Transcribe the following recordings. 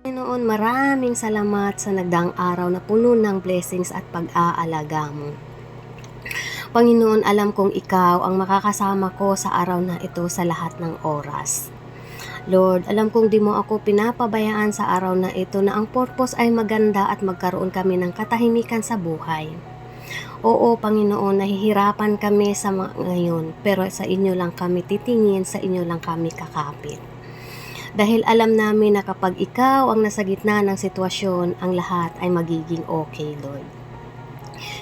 Panginoon, maraming salamat sa nagdaang araw na puno ng blessings at pag-aalaga mo. Panginoon, alam kong ikaw ang makakasama ko sa araw na ito sa lahat ng oras. Lord, alam kong di mo ako pinapabayaan sa araw na ito na ang purpose ay maganda at magkaroon kami ng katahimikan sa buhay. Oo, Panginoon, nahihirapan kami sa ngayon, pero sa inyo lang kami titingin, sa inyo lang kami kakapit. Dahil alam namin na kapag ikaw ang nasa gitna ng sitwasyon, ang lahat ay magiging okay, Lord.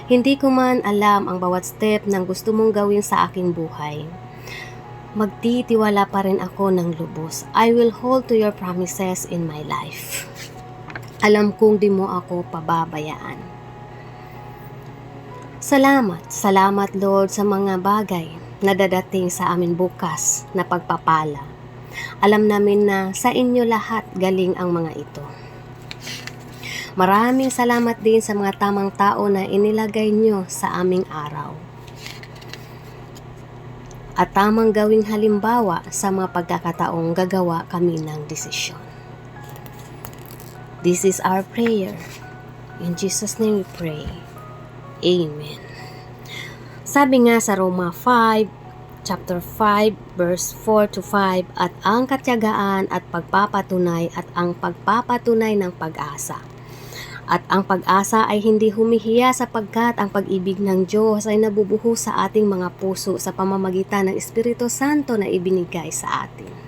Hindi ko man alam ang bawat step ng gusto mong gawin sa aking buhay. Magtitiwala pa rin ako ng lubos. I will hold to your promises in my life. Alam kong di mo ako pababayaan. Salamat, salamat Lord sa mga bagay na dadating sa amin bukas na pagpapala. Alam namin na sa inyo lahat galing ang mga ito. Maraming salamat din sa mga tamang tao na inilagay nyo sa aming araw. At tamang gawing halimbawa sa mga pagkakataong gagawa kami ng desisyon. This is our prayer. In Jesus' name we pray. Amen. Sabi nga sa Roma 5, chapter 5, verse 4 to 5, at ang katyagaan at pagpapatunay at ang pagpapatunay ng pag-asa. At ang pag-asa ay hindi humihiya sapagkat ang pag-ibig ng Diyos ay nabubuho sa ating mga puso sa pamamagitan ng Espiritu Santo na ibinigay sa atin.